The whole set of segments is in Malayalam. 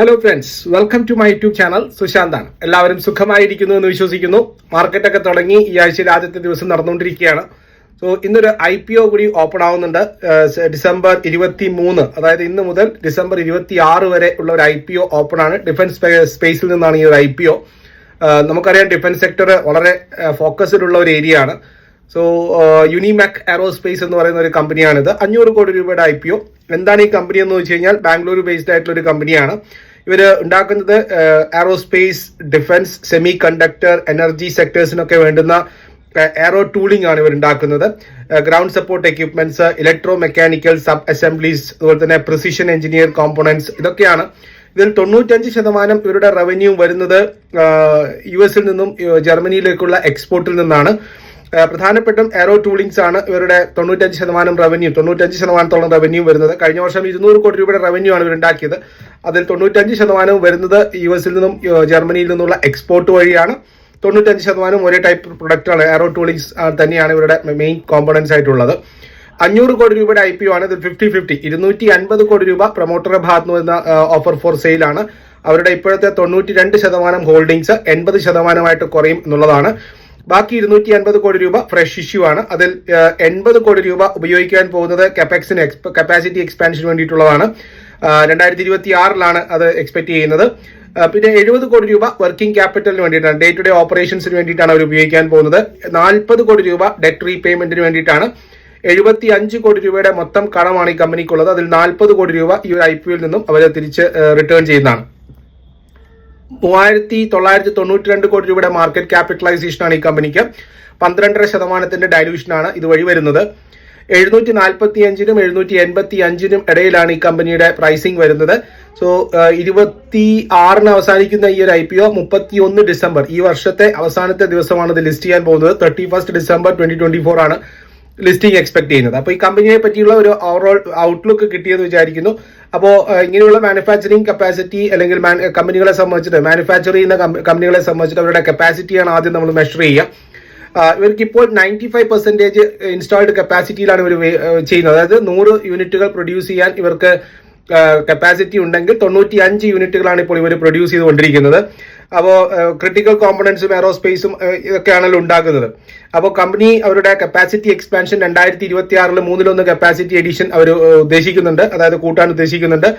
Hello friends welcome to my YouTube channel സുശാന്താണ് എല്ലാവരും സുഖമായിരിക്കുന്നു എന്ന് വിശ്വസിക്കുന്നു. മാർക്കറ്റൊക്കെ തുടങ്ങി ഈ ആഴ്ചയിൽ ആദ്യത്തെ ദിവസം നടന്നുകൊണ്ടിരിക്കുകയാണ്. സോ ഇന്നൊരു ഐ പി ഒ കൂടി ഓപ്പൺ ആവുന്നുണ്ട്. ഡിസംബർ ഇരുപത്തി മൂന്ന് അതായത് ഇന്ന് മുതൽ ഡിസംബർ ഇരുപത്തി ആറ് വരെ ഉള്ള ഒരു ഐ പി ഒ ഓപ്പൺ ആണ്. ഡിഫൻസ് സ്പേസിൽ നിന്നാണ് ഈ ഒരു ഐ പി ഒ നമുക്കറിയാം ഡിഫൻസ് സെക്ടർ വളരെ ഫോക്കസ്ഡുള്ള ഒരു ഏരിയ ആണ്. സോ യൂണിമാക് എയറോസ്പേസ് എന്ന് പറയുന്ന ഒരു കമ്പനിയാണിത് അഞ്ഞൂറ് കോടി രൂപയുടെ ഐ പി ഒ എന്താണ് ഈ കമ്പനി എന്ന് വെച്ച് കഴിഞ്ഞാൽ ബാംഗ്ലൂർ ബേസ്ഡ് ആയിട്ടുള്ള ഒരു കമ്പനിയാണ് ഇവർ ഉണ്ടാക്കുന്നത് aerospace defence semiconductor energy സെക്ടേഴ്സിനൊക്കെ വേണ്ടുന്ന എയറോ ടൂളിംഗ് ആണ് ഇവർ ഉണ്ടാക്കുന്നത്. Ground support equipments electromechanical subassemblies അതുപോലെ തന്നെ പ്രിസിഷൻ എഞ്ചിനീയർ കോമ്പോണൻസ് ഇതൊക്കെയാണ്. ഇതിൽ തൊണ്ണൂറ്റഞ്ച് ശതമാനം ഇവരുടെ റവന്യൂ വരുന്നത് യു എസിൽ നിന്നും ജർമ്മനിയിലേക്കുള്ള എക്സ്പോർട്ടിൽ നിന്നാണ്. പ്രധാനപ്പെട്ടും എറോ ടൂളിങ്സ് ആണ് ഇവരുടെ തൊണ്ണൂറ്റഞ്ച് ശതമാനം റവന്യൂ തൊണ്ണൂറ്റഞ്ച് ശതമാനത്തോളം റവന്യൂ വരുന്നത്. കഴിഞ്ഞ വർഷം ഇരുന്നൂറ് കോടി രൂപയുടെ റവന്യൂ ആണ് ഇവരുണ്ടാക്കിയത് അതിൽ തൊണ്ണൂറ്റഞ്ച് ശതമാനവും വരുന്നത് യു എസിൽ നിന്നും ജർമ്മനിയിൽ നിന്നുള്ള എക്സ്പോർട്ട് വഴിയാണ്. തൊണ്ണൂറ്റഞ്ച് ശതമാനം ഒരേ ടൈപ്പ് പ്രൊഡക്റ്റാണ് എറോ ടൂളിങ്സ് തന്നെയാണ് ഇവരുടെ മെയിൻ കോമ്പണൻസ് ആയിട്ടുള്ളത്. അഞ്ഞൂറ് കോടി രൂപയുടെ ഐ പി ഒ ആണ് ഇതിൽ ഫിഫ്റ്റി ഫിഫ്റ്റി ഇരുന്നൂറ്റി അൻപത് കോടി രൂപ പ്രൊമോട്ടറുടെ ഭാഗത്ത് നിന്ന് ഓഫർ ഫോർ സെയിലാണ് അവരുടെ ഇപ്പോഴത്തെ തൊണ്ണൂറ്റി രണ്ട് ശതമാനം ഹോൾഡിംഗ്സ് എൺപത് ശതമാനമായിട്ട് കുറയും എന്നുള്ളതാണ്. ബാക്കി ഇരുന്നൂറ്റി അൻപത് കോടി രൂപ ഫ്രഷ് ഇഷ്യൂ ആണ്. അതിൽ എൺപത് കോടി രൂപ ഉപയോഗിക്കാൻ പോകുന്നത് കപ്പാക്സിന് കപ്പാസിറ്റി എക്സ്പാൻഷന് വേണ്ടിയിട്ടുള്ളതാണ്. രണ്ടായിരത്തി ഇരുപത്തി ആറിലാണ് അത് എക്സ്പെക്ട് ചെയ്യുന്നത്. പിന്നെ എഴുപത് കോടി രൂപ വർക്കിംഗ് ക്യാപിറ്റലിന് വേണ്ടിയിട്ടാണ് ഡേ ടു ഡേ ഓപ്പറേഷൻസിന് വേണ്ടിയിട്ടാണ് അവർ ഉപയോഗിക്കാൻ പോകുന്നത്. നാൽപ്പത് കോടി രൂപ ഡെറ്റ് റീപേയ്മെന്റിന് വേണ്ടിയിട്ടാണ്. എഴുപത്തി അഞ്ച് കോടി രൂപയുടെ മൊത്തം കടമാണ് ഈ കമ്പനിക്കുള്ളത് അതിൽ നാൽപ്പത് കോടി രൂപ ഈ ഒരു ഐ പി ഒയിൽ നിന്നും അവർ തിരിച്ച് റിട്ടേൺ ചെയ്യുന്നതാണ്. മൂവായിരത്തി തൊള്ളായിരത്തി തൊണ്ണൂറ്റി രണ്ട് കോടി രൂപയുടെ മാർക്കറ്റ് ക്യാപിറ്റലൈസേഷൻ ആണ് ഈ കമ്പനിക്ക് പന്ത്രണ്ടര ശതമാനത്തിന്റെ ആണ് ഇതുവഴി വരുന്നത്. എഴുന്നൂറ്റി നാൽപ്പത്തി അഞ്ചിനും എഴുന്നൂറ്റി എൺപത്തി അഞ്ചിനും ഇടയിലാണ് ഈ കമ്പനിയുടെ പ്രൈസിംഗ് വരുന്നത്. സോ ഇരുപത്തി ആറിന് അവസാനിക്കുന്ന ഈ ഒരു ഐ പി ഒ മുപ്പത്തി ഒന്ന് ഡിസംബർ ഈ വർഷത്തെ അവസാനത്തെ ദിവസമാണ് ഇത് ലിസ്റ്റ് ചെയ്യാൻ പോകുന്നത്. Thirty first December twenty twenty four ആണ് ലിസ്റ്റിംഗ് എക്സ്പെക്ട് ചെയ്യുന്നത്. അപ്പോൾ ഈ കമ്പനിയെ പറ്റിയുള്ള ഒരു ഓവറോൾ ഔട്ട്ലുക്ക് കിട്ടിയെന്ന് വിചാരിക്കുന്നു. അപ്പോൾ ഇങ്ങനെയുള്ള മാനുഫാക്ചറിങ് കപ്പാസിറ്റി അല്ലെങ്കിൽ കമ്പനികളെ സംബന്ധിച്ചിട്ട് മാനുഫാക്ചർ ചെയ്യുന്ന കമ്പനികളെ സംബന്ധിച്ചിട്ട് അവരുടെ കപ്പാസിറ്റിയാണ് ആദ്യം നമ്മൾ മെഷർ ചെയ്യുക. ഇവർക്ക് ഇപ്പോൾ നയന്റി ഫൈവ് പെർസെന്റേജ് ഇൻസ്റ്റാൾഡ് കപ്പാസിറ്റിയിലാണ് ഇവർ ചെയ്യുന്നത്. അതായത് നൂറ് യൂണിറ്റുകൾ പ്രൊഡ്യൂസ് ചെയ്യാൻ ഇവർക്ക് കപ്പാസിറ്റി ഉണ്ടെങ്കിൽ തൊണ്ണൂറ്റി അഞ്ച് യൂണിറ്റുകളാണ് ഇപ്പോൾ ഇവർ പ്രൊഡ്യൂസ് ചെയ്തുകൊണ്ടിരിക്കുന്നത്. അപ്പോൾ ക്രിട്ടിക്കൽ കോമ്പണൻസും എയറോസ്പേസും ഇതൊക്കെയാണല്ലോ ഉണ്ടാക്കുന്നത്. അപ്പോൾ കമ്പനി അവരുടെ കപ്പാസിറ്റി എക്സ്പാൻഷൻ രണ്ടായിരത്തി ഇരുപത്തി ആറിൽ മൂന്നിലൊന്ന് കപ്പാസിറ്റി എഡിഷൻ അവർ ഉദ്ദേശിക്കുന്നുണ്ട്. അതായത് കൂട്ടാൻ ഉദ്ദേശിക്കുന്നുണ്ട്.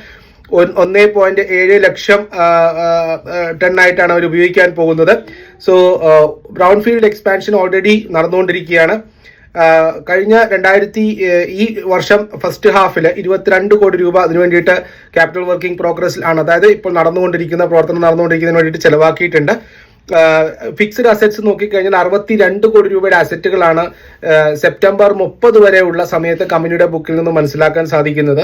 ഒന്നേ പോയിന്റ് ഏഴ് ലക്ഷം ടൺ ആയിട്ടാണ് അവർ ഉപയോഗിക്കാൻ പോകുന്നത്. So brownfield expansion already നടന്നുകൊണ്ടിരിക്കുകയാണ്. കഴിഞ്ഞ രണ്ടായിരത്തി ഈ വർഷം ഫസ്റ്റ് ഹാഫിൽ ഇരുപത്തിരണ്ട് കോടി രൂപ അതിനു വേണ്ടിയിട്ട് ക്യാപിറ്റൽ വർക്കിംഗ് പ്രോഗ്രസ്സിൽ ആണ്. അതായത് ഇപ്പോൾ നടന്നുകൊണ്ടിരിക്കുന്ന പ്രവർത്തനം നടന്നുകൊണ്ടിരിക്കുന്നതിന് വേണ്ടിയിട്ട് ചിലവാക്കിയിട്ടുണ്ട്. ഫിക്സ്ഡ് അസറ്റ്സ് നോക്കിക്കഴിഞ്ഞാൽ അറുപത്തി രണ്ട് കോടി രൂപയുടെ അസറ്റുകളാണ് സെപ്റ്റംബർ മുപ്പത് വരെയുള്ള സമയത്ത് കമ്പനിയുടെ ബുക്കിൽ നിന്ന് മനസ്സിലാക്കാൻ സാധിക്കുന്നത്.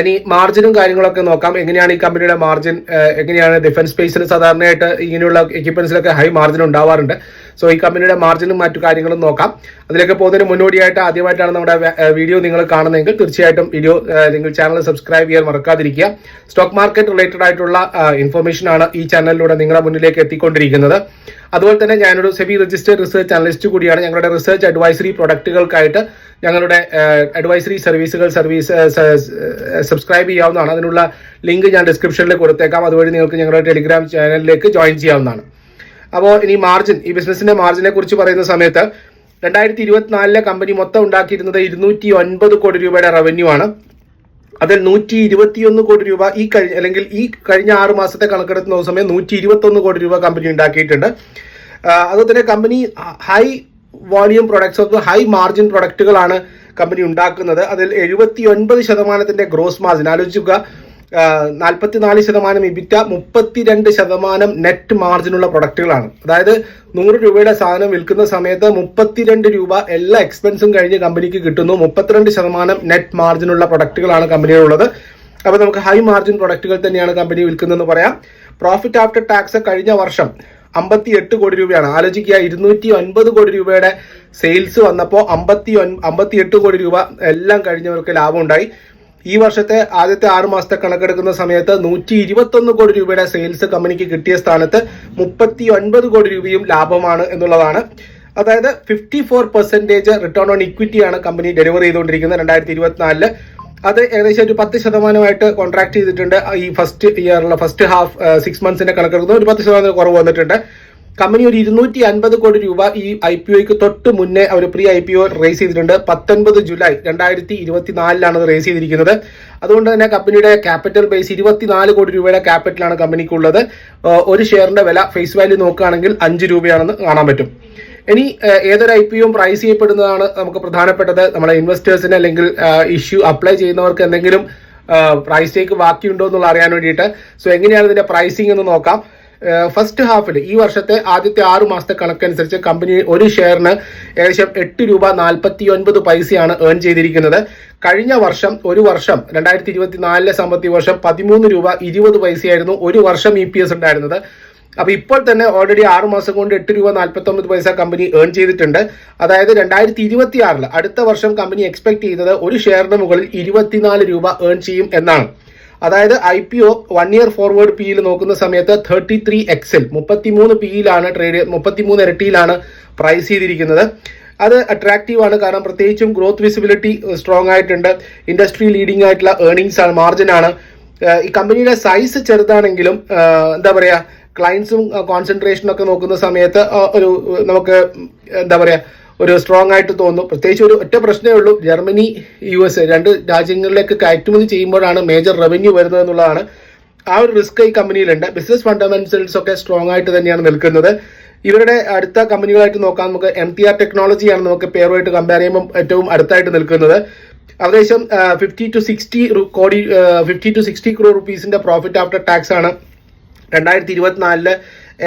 ഇനി മാർജിനും കാര്യങ്ങളൊക്കെ നോക്കാം. എങ്ങനെയാണ് ഈ കമ്പനിയുടെ മാർജിൻ എങ്ങനെയാണ് ഡിഫൻസ് സ്പേസിൽ സാധാരണയായിട്ട് ഇങ്ങനെയുള്ള എക്യുപ്മെന്റ്സിലൊക്കെ ഹൈ മാർജിൻ ഉണ്ടാവാറുണ്ട്. സോ ഈ കമ്പനിയുടെ മാർജിനും മറ്റു കാര്യങ്ങളും നോക്കാം. അതിലേക്ക് പോകുന്നതിന് മുന്നോടിയായിട്ട് ആദ്യമായിട്ടാണ് നമ്മുടെ വീഡിയോ നിങ്ങൾ കാണുന്നതെങ്കിൽ തീർച്ചയായിട്ടും വീഡിയോ നിങ്ങൾ ചാനൽ സബ്സ്ക്രൈബ് ചെയ്യാൻ മറക്കാതിരിക്കുക. സ്റ്റോക്ക് മാർക്കറ്റ് റിലേറ്റഡ് ആയിട്ടുള്ള ഇൻഫർമേഷൻ ആണ് ഈ ചാനലിലൂടെ നിങ്ങളുടെ മുന്നിലേക്ക് എത്തിക്കൊണ്ടിരിക്കുന്നത്. അതുപോലെ തന്നെ ഞാനൊരു സെബി രജിസ്റ്റേഡ് റിസർച്ച് അനലിസ്റ്റ് കൂടിയാണ്. ഞങ്ങളുടെ റിസർച്ച് അഡ്വൈസറി പ്രൊഡക്റ്റുകൾക്കായിട്ട് ഞങ്ങളുടെ അഡ്വൈസറി സർവീസുകൾ സർവീസ് സബ്സ്ക്രൈബ് ചെയ്യാവുന്നതാണ്. അതിനുള്ള ലിങ്ക് ഞാൻ ഡിസ്ക്രിപ്ഷനിൽ കൊടുത്തേക്കാം. അതുവഴി നിങ്ങൾക്ക് ഞങ്ങളുടെ ടെലിഗ്രാം ചാനലിലേക്ക് ജോയിൻ ചെയ്യാവുന്നതാണ്. അപ്പോൾ ഇനി മാർജിൻ ഈ ബിസിനസിന്റെ മാർജിനെ കുറിച്ച് പറയുന്ന സമയത്ത് രണ്ടായിരത്തി ഇരുപത്തിനാലിലെ കമ്പനി മൊത്തം ഉണ്ടാക്കിയിരുന്നത് ഇരുന്നൂറ്റി ഒൻപത് കോടി രൂപയുടെ റവന്യൂ ആണ്. അതിൽ നൂറ്റി ഇരുപത്തിയൊന്ന് കോടി രൂപ ഈ കഴിഞ്ഞ അല്ലെങ്കിൽ ഈ കഴിഞ്ഞ ആറ് മാസത്തെ കണക്കെടുത്ത് നോക്കുന്ന സമയം നൂറ്റി ഇരുപത്തൊന്ന് കോടി രൂപ കമ്പനി ഉണ്ടാക്കിയിട്ടുണ്ട്. അതുപോലെ തന്നെ company high volume products high margin പ്രൊഡക്റ്റുകളാണ് company ഉണ്ടാക്കുന്നത്. അതിൽ എഴുപത്തി ഒൻപത് ശതമാനത്തിന്റെ ഗ്രോസ് മാർജിൻ ആലോചിക്കുക നാൽപ്പത്തിനാല് ശതമാനം ഇബിറ്റ മുപ്പത്തിരണ്ട് ശതമാനം നെറ്റ് മാർജിനുള്ള പ്രൊഡക്റ്റുകളാണ് അതായത് നൂറ് രൂപയുടെ സാധനം വിൽക്കുന്ന സമയത്ത് മുപ്പത്തിരണ്ട് രൂപ എല്ലാ എക്സ്പെൻസും കഴിഞ്ഞ് കമ്പനിക്ക് കിട്ടുന്നു. മുപ്പത്തിരണ്ട് ശതമാനം നെറ്റ് മാർജിനുള്ള പ്രൊഡക്റ്റുകളാണ് കമ്പനിയിലുള്ളത് അപ്പോൾ നമുക്ക് ഹൈ മാർജിൻ പ്രൊഡക്റ്റുകൾ തന്നെയാണ് കമ്പനി വിൽക്കുന്നതെന്ന് പറയാം. പ്രോഫിറ്റ് ആഫ്റ്റർ ടാക്സ് കഴിഞ്ഞ വർഷം അമ്പത്തി എട്ട് കോടി രൂപയാണ്. ആലോചിക്കുക ഇരുന്നൂറ്റി ഒൻപത് കോടി രൂപയുടെ സെയിൽസ് വന്നപ്പോൾ അമ്പത്തി അമ്പത്തി എട്ട് കോടി രൂപ എല്ലാം കഴിഞ്ഞവർക്ക് ലാഭമുണ്ടായി. ഈ വർഷത്തെ ആദ്യത്തെ ആറ് മാസത്തെ കണക്കെടുക്കുന്ന സമയത്ത് നൂറ്റി ഇരുപത്തൊന്ന് കോടി രൂപയുടെ സെയിൽസ് കമ്പനിക്ക് കിട്ടിയ സ്ഥാനത്ത് മുപ്പത്തി ഒൻപത് കോടി രൂപയും ലാഭമാണ് എന്നുള്ളതാണ്. അതായത് fifty four percentage return on ഇക്വിറ്റിയാണ് company deliver ചെയ്തുകൊണ്ടിരിക്കുന്നത് രണ്ടായിരത്തി ഇരുപത്തിനാലിൽ അത് ഏകദേശം ഒരു പത്ത് ശതമാനമായിട്ട് കോൺട്രാക്ട് ചെയ്തിട്ടുണ്ട്. ഈ ഫസ്റ്റ് ഇയറിലെ ഫസ്റ്റ് ഹാഫ് സിക്സ് മന്ത്സിന്റെ കണക്കെടുക്കുന്നത് ഒരു പത്ത് ശതമാനം കുറവ് വന്നിട്ടുണ്ട്. കമ്പനി ഒരു ഇരുന്നൂറ്റി അൻപത് കോടി രൂപ ഈ ഐ പി ഒക്ക് തൊട്ട് മുന്നേ അവർ pre I P O raise ചെയ്തിട്ടുണ്ട്. പത്തൊൻപത് ജൂലൈ രണ്ടായിരത്തി ഇരുപത്തിനാലിലാണ് അത് റേസ് ചെയ്തിരിക്കുന്നത്. അതുകൊണ്ട് തന്നെ കമ്പനിയുടെ ക്യാപിറ്റൽ ബേസ് ഇരുപത്തിനാല് കോടി രൂപയുടെ ക്യാപിറ്റലാണ് കമ്പനിക്കുള്ളത്. ഒരു ഷെയറിന്റെ വില ഫേസ് വാല്യൂ നോക്കുകയാണെങ്കിൽ അഞ്ച് രൂപയാണെന്ന് കാണാൻ പറ്റും. ഇനി ഏതൊരു ഐ പി ഒയും പ്രൈസ് ചെയ്യപ്പെടുന്നതാണ് നമുക്ക് പ്രധാനപ്പെട്ടത്. നമ്മുടെ ഇൻവെസ്റ്റേഴ്സിന് അല്ലെങ്കിൽ ഇഷ്യൂ അപ്ലൈ ചെയ്യുന്നവർക്ക് എന്തെങ്കിലും പ്രൈസ് ടേക്ക് ബാക്കിയുണ്ടോ എന്നുള്ള അറിയാൻ വേണ്ടിയിട്ട്. സോ എങ്ങനെയാണ് ഇതിന്റെ പ്രൈസിംഗ് എന്ന് നോക്കാം. ഫസ്റ്റ് ഹാഫിൽ ഈ വർഷത്തെ ആദ്യത്തെ ആറു മാസത്തെ കണക്കനുസരിച്ച് കമ്പനി ഒരു ഷെയറിന് ഏകദേശം എട്ട് രൂപ നാൽപ്പത്തി ഒൻപത് പൈസയാണ് ഏൺ ചെയ്തിരിക്കുന്നത്. കഴിഞ്ഞ വർഷം ഒരു വർഷം രണ്ടായിരത്തി ഇരുപത്തി നാലിലെ സാമ്പത്തിക വർഷം പതിമൂന്ന് രൂപ ഇരുപത് പൈസയായിരുന്നു ഒരു വർഷം ഇ പി എസ് ഉണ്ടായിരുന്നത്. അപ്പോൾ ഇപ്പോൾ തന്നെ ഓൾറെഡി ആറ് മാസം കൊണ്ട് എട്ട് രൂപ നാൽപ്പത്തി ഒമ്പത് പൈസ കമ്പനി ഏൺ ചെയ്തിട്ടുണ്ട്. അതായത് രണ്ടായിരത്തി ഇരുപത്തി ആറിൽ അടുത്ത വർഷം കമ്പനി എക്സ്പെക്ട് ചെയ്തത് ഒരു ഷെയറിന് മുകളിൽ ഇരുപത്തിനാല് രൂപ ഏൺ ചെയ്യും എന്നാണ്. അതായത് I P O one year forward പിയിൽ നോക്കുന്ന സമയത്ത് തേർട്ടി ത്രീ എക്സിൽ മുപ്പത്തിമൂന്ന് പിയിലാണ് ട്രേഡ് മുപ്പത്തിമൂന്ന് ഇരട്ടിയിലാണ് പ്രൈസ് ചെയ്തിരിക്കുന്നത്. അത് അട്രാക്റ്റീവ് ആണ്. കാരണം പ്രത്യേകിച്ചും ഗ്രോത്ത് വിസിബിലിറ്റി സ്ട്രോങ് ആയിട്ടുണ്ട്. ഇൻഡസ്ട്രി ലീഡിംഗ് ആയിട്ടുള്ള ഏർണിംഗ്സ് ആണ് മാർജിൻ ആണ്. ഈ കമ്പനിയുടെ സൈസ് ചെറുതാണെങ്കിലും എന്താ പറയുക ക്ലയൻസും കോൺസെൻട്രേഷനും ഒക്കെ നോക്കുന്ന സമയത്ത് ഒരു നമുക്ക് എന്താ പറയാ ഒരു സ്ട്രോങ് ആയിട്ട് തോന്നുന്നു പ്രത്യേകിച്ച് ഒരു ഒറ്റ പ്രശ്നമേ ഉള്ളൂ. ജർമ്മനി യു എസ് രണ്ട് രാജ്യങ്ങളിലേക്ക് കയറ്റുമതി ചെയ്യുമ്പോഴാണ് മേജർ റവന്യൂ വരുന്നത് എന്നുള്ളതാണ്. ആ ഒരു റിസ്ക് ഈ കമ്പനിയിലുണ്ട്. ബിസിനസ് ഫണ്ടമെന്റൽസ് ഒക്കെ സ്ട്രോങ് ആയിട്ട് തന്നെയാണ് നിൽക്കുന്നത്. ഇവരുടെ അടുത്ത കമ്പനികളായിട്ട് നോക്കാം. നമുക്ക് എം ടി ആർ ടെക്നോളജിയാണ് നമുക്ക് പേരുമായിട്ട് കമ്പയർ ചെയ്യുമ്പോൾ ഏറ്റവും അടുത്തായിട്ട് നിൽക്കുന്നത്. ഏകദേശം ഫിഫ്റ്റി ടു സിക്സ്റ്റി കോടി ഫിഫ്റ്റി ടു സിക്സ്റ്റി ക്രോർ റുപ്പീസിന്റെ പ്രോഫിറ്റ് ആഫ്റ്റർ ടാക്സ് ആണ് രണ്ടായിരത്തി ഇരുപത്തിനാലിൽ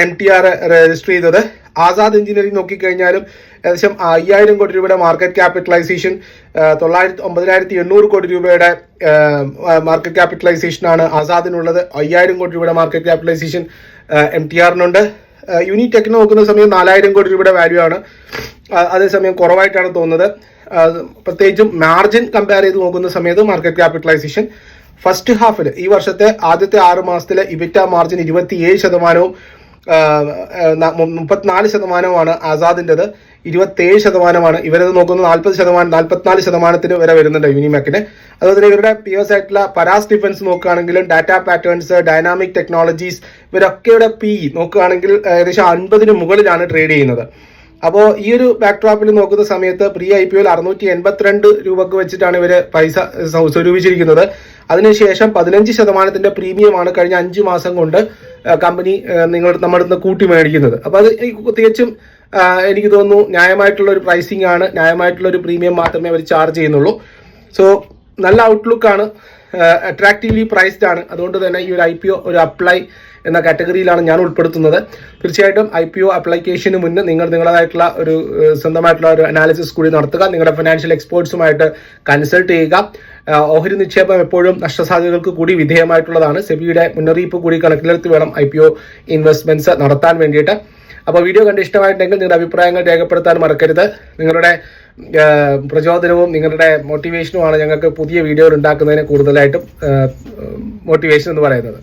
M T R register Azad. ആസാദ് എഞ്ചിനീയറിംഗ് നോക്കിക്കഴിഞ്ഞാലും ഏകദേശം അയ്യായിരം കോടി രൂപയുടെ മാർക്കറ്റ് ക്യാപിറ്റലൈസേഷൻ തൊള്ളായിരത്തി ഒമ്പതിനായിരത്തി എണ്ണൂറ് കോടി രൂപയുടെ മാർക്കറ്റ് ക്യാപിറ്റലൈസേഷൻ ആണ് ആസാദിനുള്ളത്. അയ്യായിരം കോടി രൂപയുടെ മാർക്കറ്റ് ക്യാപിറ്റലൈസേഷൻ എം ടി ആറിനുണ്ട് യൂണിടെക് നോക്കുന്ന സമയം നാലായിരം കോടി രൂപയുടെ വാല്യൂ ആണ്. അതേസമയം കുറവായിട്ടാണ് തോന്നുന്നത്. പ്രത്യേകിച്ചും മാർജിൻ കമ്പയർ ചെയ്ത് നോക്കുന്ന സമയത്ത് മാർക്കറ്റ് ക്യാപിറ്റലൈസേഷൻ ഫസ്റ്റ് ഹാഫിൽ ഈ വർഷത്തെ ആദ്യത്തെ ആറ് മാസത്തിലെ ഇബിറ്റ മാർജിൻ ഇരുപത്തിയേഴ് ശതമാനവും മുപ്പത്തിനാല് ശതമാനമാണ് ആസാദിന്റെത്. ഇരുപത്തേഴ് ശതമാനമാണ് ഇവരത് നോക്കുന്നത് നാൽപ്പത് ശതമാനം നാൽപ്പത്തിനാല് ശതമാനത്തിന് വരെ വരുന്നുണ്ട് യൂണിമാക്കിന് അതുപോലെ ഇവരുടെ പി എസ് ആയിട്ടുള്ള പരാസ് ഡിഫൻസ് നോക്കുകയാണെങ്കിലും ഡാറ്റ പാറ്റേൺസ് ഡൈനാമിക് ടെക്നോളജീസ് ഇവരൊക്കെയുടെ പി നോക്കുകയാണെങ്കിൽ ഏകദേശം അൻപതിന് മുകളിലാണ് ട്രേഡ് ചെയ്യുന്നത്. അപ്പോൾ ഈ ഒരു ബാക്ക്ഡ്രോപ്പിൽ നോക്കുന്ന സമയത്ത് പ്രീ ഐ പി ഒയിൽ അറുന്നൂറ്റി എൺപത്തിരണ്ട് രൂപക്ക് വെച്ചിട്ടാണ് ഇവർ പൈസ സ്വ- സ്വരൂപിച്ചിരിക്കുന്നത്. അതിനുശേഷം പതിനഞ്ച് ശതമാനത്തിന്റെ പ്രീമിയമാണ് കഴിഞ്ഞ അഞ്ച് മാസം കൊണ്ട് കമ്പനി നിങ്ങൾ നമ്മുടെ നിന്ന് കൂട്ടി മേടിക്കുന്നത്. അപ്പോൾ അത് തികച്ചും എനിക്ക് തോന്നുന്നു ന്യായമായിട്ടുള്ള ഒരു പ്രൈസിംഗ് ആണ്. ന്യായമായിട്ടുള്ള ഒരു പ്രീമിയം മാത്രമേ അവർ ചാർജ് ചെയ്യുന്നുള്ളൂ. സോ നല്ല ഔട്ട്ലുക്ക് ആണ്. അട്രാക്റ്റീവ്ലി പ്രൈസ്ഡ് ആണ്. അതുകൊണ്ട് തന്നെ ഈ ഒരു ഐ പി ഒ ഒരു അപ്ലൈ എന്ന കാറ്റഗറിയിലാണ് ഞാൻ ഉൾപ്പെടുത്തുന്നത്. തീർച്ചയായിട്ടും ഐ പി ഒ അപ്ലിക്കേഷന് മുന്നേ നിങ്ങൾ നിങ്ങളതായിട്ടുള്ള ഒരു സ്വന്തമായിട്ടുള്ള ഒരു അനാലിസിസ് കൂടി നടത്തുക. നിങ്ങളുടെ ഫിനാൻഷ്യൽ എക്സ്പേർട്സുമായിട്ട് കൺസൾട്ട് ചെയ്യുക. ഓഹരി നിക്ഷേപം എപ്പോഴും നഷ്ടസാധ്യതകൾക്ക് കൂടി വിധേയമായിട്ടുള്ളതാണ്. സെബിയുടെ മുന്നറിയിപ്പ് കൂടി കണക്കിലെടുത്ത് വേണം ഐ പി ഒ ഇൻവെസ്റ്റ്മെന്റ്സ് നടത്താൻ വേണ്ടിയിട്ട്. അപ്പോൾ വീഡിയോ കണ്ട് ഇഷ്ടമായിട്ടുണ്ടെങ്കിൽ നിങ്ങളുടെ അഭിപ്രായങ്ങൾ രേഖപ്പെടുത്താൻ മറക്കരുത്. നിങ്ങളുടെ പ്രചോദനവും നിങ്ങളുടെ മോട്ടിവേഷനുമാണ് ഞങ്ങൾക്ക് പുതിയ വീഡിയോകൾ ഉണ്ടാക്കുന്നതിന് കൂടുതലായിട്ടും മോട്ടിവേഷൻ എന്ന് പറയുന്നത്.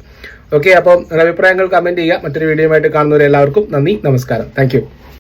ഓക്കെ അപ്പം നിങ്ങളുടെ അഭിപ്രായങ്ങൾ കമന്റ് ചെയ്യുക. മറ്റൊരു വീഡിയോയുമായിട്ട് കാണുന്നവരെല്ലാവർക്കും നന്ദി നമസ്കാരം. താങ്ക്